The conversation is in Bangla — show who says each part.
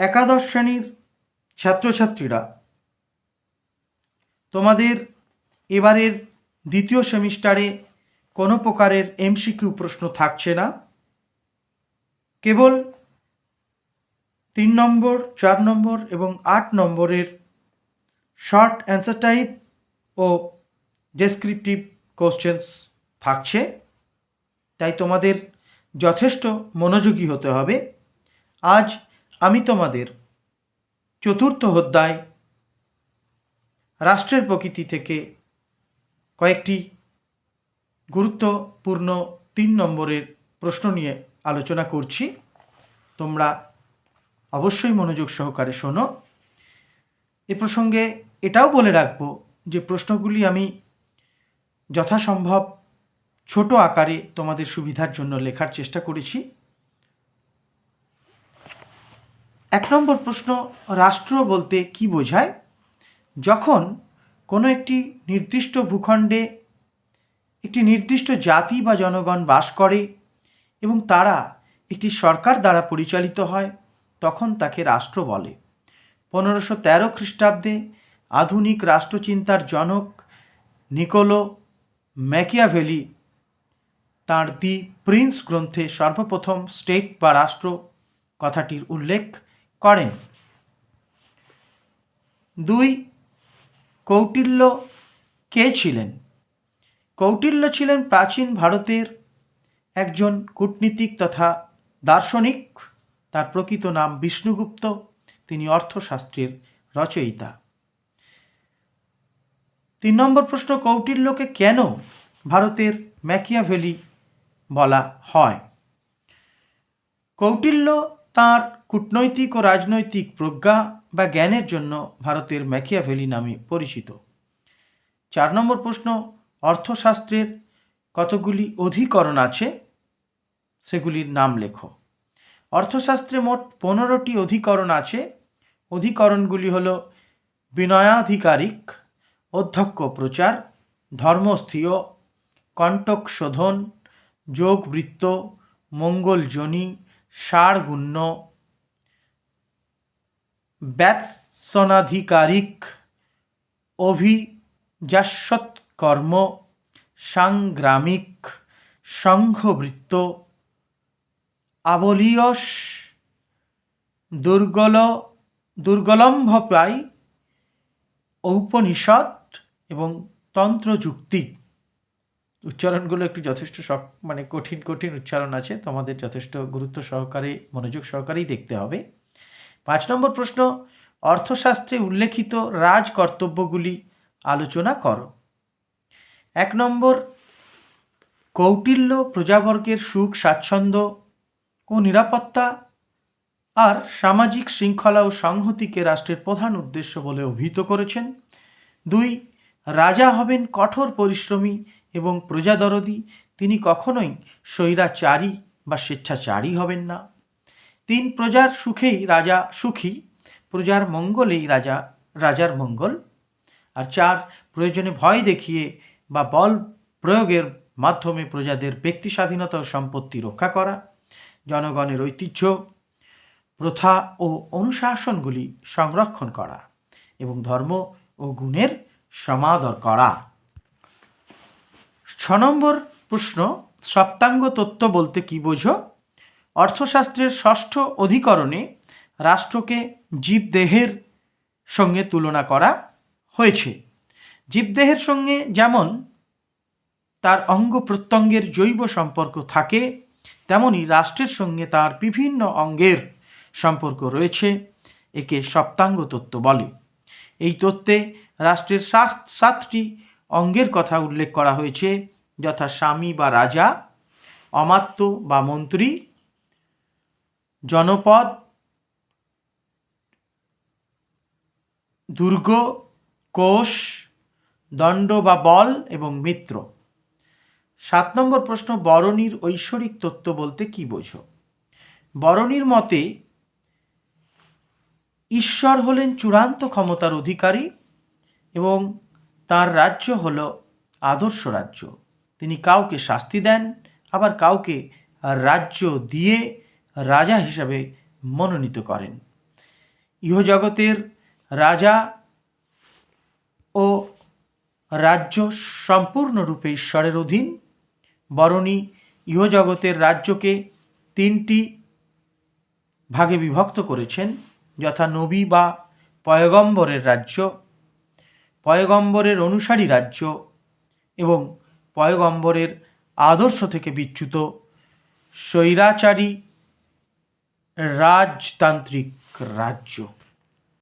Speaker 1: একাদশ শ্রেণির ছাত্রছাত্রীরা তোমাদের এবারের দ্বিতীয় সেমিস্টারে কোনো প্রকারের এমসিকিউ প্রশ্ন থাকছে না। কেবল তিন নম্বর, চার নম্বর এবং আট নম্বরের শর্ট অ্যান্সার টাইপ ও ডেসক্রিপটিভ কোশ্চেন্স থাকছে। তাই তোমাদের যথেষ্ট মনোযোগী হতে হবে। আজ আমি তোমাদের চতুর্থ অধ্যায় রাষ্ট্রের প্রকৃতি থেকে কয়েকটি গুরুত্বপূর্ণ তিন নম্বরের প্রশ্ন নিয়ে আলোচনা করছি। তোমরা অবশ্যই মনোযোগ সহকারে শোনো। এ প্রসঙ্গে এটাও বলে রাখব যে প্রশ্নগুলি আমি যথাসম্ভব ছোট আকারে তোমাদের সুবিধার জন্য লেখার চেষ্টা করেছি। এক নম্বর প্রশ্ন, রাষ্ট্র বলতে কি বোঝায়? যখন কোনো একটি নির্দিষ্ট ভূখণ্ডে একটি নির্দিষ্ট জাতি বা জনগণ বাস করে এবং তারা একটি সরকার দ্বারা পরিচালিত হয়, তখন তাকে রাষ্ট্র বলে। পনেরোশো তেরো খ্রিস্টাব্দে আধুনিক রাষ্ট্রচিন্তার জনক নিকোলো ম্যাকিয়াভেলি তাঁর দি প্রিন্স গ্রন্থে সর্বপ্রথম স্টেট বা রাষ্ট্র কথাটির উল্লেখ করেন। দুই, কৌটিল্য কে ছিলেন? কৌটিল্য ছিলেন প্রাচীন ভারতের একজন কূটনীতিক তথা দার্শনিক। তার প্রকৃত নাম বিষ্ণুগুপ্ত। তিনি অর্থশাস্ত্রের রচয়িতা। তিন নম্বর প্রশ্ন, কৌটিল্যকে কেন ভারতের ম্যাকিয়াভেলি বলা হয়? কৌটিল্য তার কূটনৈতিক ও রাজনৈতিক প্রজ্ঞা বা জ্ঞানের জন্য ভারতের ম্যাকিয়াভেলি নামে পরিচিত। চার নম্বর প্রশ্ন, অর্থশাস্ত্রের কতগুলি অধিকরণ আছে? সেগুলির নাম লেখো। অর্থশাস্ত্রে মোট পনেরোটি অধিকরণ আছে। অধিকরণগুলি হল বিনয়াধিকারিক, অধ্যক্ষ প্রচার, ধর্মস্থীয় কণ্টক শোধন যোগবৃত্ত, মঙ্গলজনী, সারগুণ্য ব্যৎসনাধিকারিক অভিজাস্যৎকর্ম সাংগ্রামিক সংঘবৃত্ত আবলীয়স দুর্গল দুর্গলম্ভপ্রায় ঔপনিষদ এবং তন্ত্রযুক্তি। উচ্চারণগুলো একটু যথেষ্ট শক মানে কঠিন কঠিন উচ্চারণ আছে। তোমাদের যথেষ্ট গুরুত্ব সহকারে, মনোযোগ সহকারেই দেখতে হবে। পাঁচ নম্বর প্রশ্ন, অর্থশাস্ত্রে উল্লেখিত রাজ কর্তব্যগুলি আলোচনা করো। এক নম্বর, কৌটিল্য প্রজাবর্গের সুখ, স্বাচ্ছন্দ্য ও নিরাপত্তা আর সামাজিক শৃঙ্খলা ও সংহতিকে রাষ্ট্রের প্রধান উদ্দেশ্য বলে অভিহিত করেছেন। দুই, রাজা হবেন কঠোর পরিশ্রমী এবং প্রজাদরদি, তিনি কখনোই স্বৈরাচারী বা স্বেচ্ছাচারী হবেন না। তিন প্রজার সুখেই রাজা সুখী, প্রজার মঙ্গলেই রাজা, রাজার মঙ্গল। আর চার, প্রয়োজনে ভয় দেখিয়ে বা বল প্রয়োগের মাধ্যমে প্রজাদের ব্যক্তি স্বাধীনতা ও সম্পত্তি রক্ষা করা, জনগণের ঐতিহ্য, প্রথা ও অনুশাসনগুলি সংরক্ষণ করা এবং ধর্ম ও গুণের সমাদর করা। ছ নম্বর প্রশ্ন, সপ্তাঙ্গ তত্ত্ব বলতে কি বোঝো? অর্থশাস্ত্রের ষষ্ঠ অধিকরণে রাষ্ট্রকে জীবদেহের সঙ্গে তুলনা করা হয়েছে। জীবদেহের সঙ্গে যেমন তার অঙ্গ প্রত্যঙ্গের জৈব সম্পর্ক থাকে, তেমনি রাষ্ট্রের সঙ্গে তার বিভিন্ন অঙ্গের সম্পর্ক রয়েছে, একে সপ্তাঙ্গ তত্ত্ব বলে। এই তত্ত্বে রাষ্ট্রের সাতটি অঙ্গের কথা উল্লেখ করা হয়েছে, যথা স্বামী বা রাজা, অমাত্য বা মন্ত্রী জনপদ, দুর্গ, কোষ, দণ্ড বা বল এবং মিত্র। সাত নম্বর প্রশ্ন, বরণীর ঐশ্বরিক তত্ত্ব বলতে কি বোঝো? বরণীর মতে, ঈশ্বর হলেন চূড়ান্ত ক্ষমতার অধিকারী এবং তার রাজ্য হল আদর্শ রাজ্য। তিনি কাউকে শাস্তি দেন, আবার কাউকে রাজ্য দিয়ে রাজা হিসাবে মনোনীত করেন। ইহজগতের রাজা ও রাজ্য সম্পূর্ণরূপে ঈশ্বরের অধীন বরণী ইহজগতের রাজ্যকে তিনটি ভাগে বিভক্ত করেছেন, যথা নবী বা পয়গম্বরের রাজ্য, পয়গম্বরের অনুসারী রাজ্য এবং পয়গম্বরের আদর্শ থেকে বিচ্যুত স্বৈরাচারী রাজতান্ত্রিক রাজ্য